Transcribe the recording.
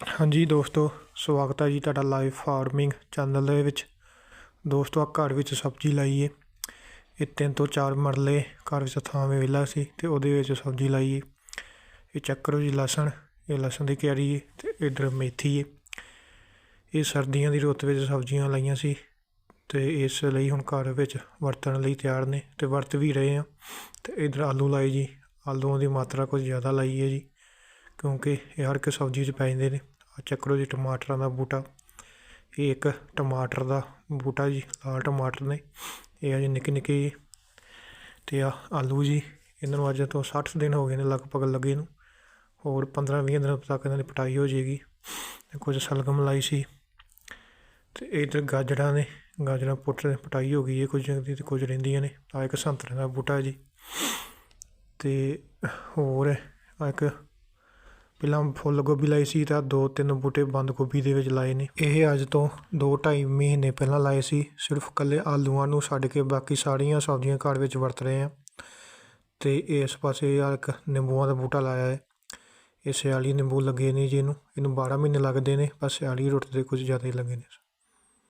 ਹਾਂਜੀ ਦੋਸਤੋ, ਸਵਾਗਤ ਹੈ ਜੀ ਤੁਹਾਡਾ ਲਾਈਵ ਫਾਰਮਿੰਗ ਚੈਨਲ ਦੇ ਵਿੱਚ। ਦੋਸਤੋ ਆ ਘਰ ਵਿੱਚ ਸਬਜ਼ੀ ਲਾਈ ਏ ਇਹ ਤਿੰਨ ਤੋਂ ਚਾਰ ਮਰਲੇ ਘਰ ਵਿੱਚ ਥਾਂ ਵਿਹਲਾ ਸੀ ਤੇ ਉਹਦੇ ਵਿੱਚ ਸਬਜ਼ੀ ਲਾਈ ਏ ਇਹ ਚੈੱਕ ਜੀ ਲਸਣ, ਇਹ ਲਸਣ ਦੀ ਕਿਆਰੀ ਏ ਤੇ ਇਧਰ ਮੇਥੀ ਏ। ਇਹ ਸਰਦੀਆਂ ਦੀ ਰੁੱਤ ਵਿੱਚ ਸਬਜ਼ੀਆਂ ਲਾਈਆਂ ਸੀ ਤੇ ਇਸ ਲਈ ਹੁਣ ਘਰ ਵਿੱਚ ਵਰਤਣ ਲਈ ਤਿਆਰ ਨੇ ਤੇ ਵਰਤ ਵੀ ਰਹੇ ਆ। ਤੇ ਇਧਰ ਆਲੂ ਲਾਏ ਜੀ। ਆਲੂਆਂ ਦੀ ਮਾਤਰਾ ਕੁਝ ਜ਼ਿਆਦਾ ਲਾਈ ਹੈ ਜੀ। ਕਿਉਂਕਿ ਇਹ ਹਰ ਇੱਕ ਸਬਜ਼ੀ 'ਚ ਪੈ ਜਾਂਦੇ ਨੇ। ਆ ਚੱਕਰੋ ਜੀ ਟਮਾਟਰਾਂ ਦਾ ਬੂਟਾ। ਇਹ ਇੱਕ ਟਮਾਟਰ ਦਾ ਬੂਟਾ ਜੀ, ਲਾਲ ਟਮਾਟਰ ਨੇ। ਇਹ ਆ ਜੀ ਨਿੱਕੇ ਨਿੱਕੇ ਜੀ। ਤੇ ਆ ਆਲੂ ਜੀ, ਇਹਨਾਂ ਨੂੰ ਅੱਜ ਤੋਂ 60 ਦਿਨ ਹੋ ਗਏ ਨੇ ਲਗਭਗ ਲੱਗੇ ਨੂੰ। ਹੋਰ 15-20 ਦਿਨ ਤੱਕ ਇਹਨਾਂ ਦੀ ਪਟਾਈ ਹੋ ਜਾਏਗੀ। ਕੁਝ ਸਲਗਮ ਲਾਈ ਸੀ। ਤੇ ਇਧਰ ਗਾਜਰਾਂ ਨੇ, ਗਾਜਰਾਂ ਪੁੱਟ ਪਟਾਈ ਹੋ ਗਈ ਹੈ ਕੁਝ ਦੀ ਤੇ ਕੁਝ ਰਹਿੰਦੀਆਂ ਨੇ। ਆ ਇੱਕ ਸੰਤਰੇ ਦਾ ਬੂਟਾ ਜੀ। ਤੇ ਹੋਰ ਆ ਇੱਕ ਪਹਿਲਾਂ ਫੁੱਲ ਗੋਭੀ ਲਾਈ ਸੀ ਤਾਂ ਦੋ ਤਿੰਨ ਬੂਟੇ ਬੰਦ ਗੋਭੀ ਦੇ ਵਿੱਚ ਲਾਏ ਨੇ। ਇਹ ਅੱਜ ਤੋਂ 2.5 ਮਹੀਨੇ ਪਹਿਲਾਂ ਲਾਏ ਸੀ। ਸਿਰਫ ਕੱਲੇ ਆਲੂਆਂ ਨੂੰ ਛੱਡ ਕੇ ਬਾਕੀ ਸਾਰੀਆਂ ਸਬਜ਼ੀਆਂ ਘਰ ਵਿੱਚ ਵਰਤ ਰਹੇ ਆ ਤੇ ਇਸ ਪਾਸੇ ਆ ਇੱਕ ਨਿੰਬੂਆਂ ਦਾ ਬੂਟਾ ਲਾਇਆ ਹੈ। ਇਹ ਸਿਆਲੀ ਨਿੰਬੂ ਲੱਗੇ ਨੇ ਜਿਹਨੂੰ ਇਹਨੂੰ। ਇਹਨੂੰ 12 ਮਹੀਨੇ ਲੱਗਦੇ ਨੇ ਪਰ ਸਿਆਲੀ ਰੁੱਟ ਦੇ ਕੁਝ ਜ਼ਿਆਦਾ ਹੀ ਲੱਗੇ ਨੇ।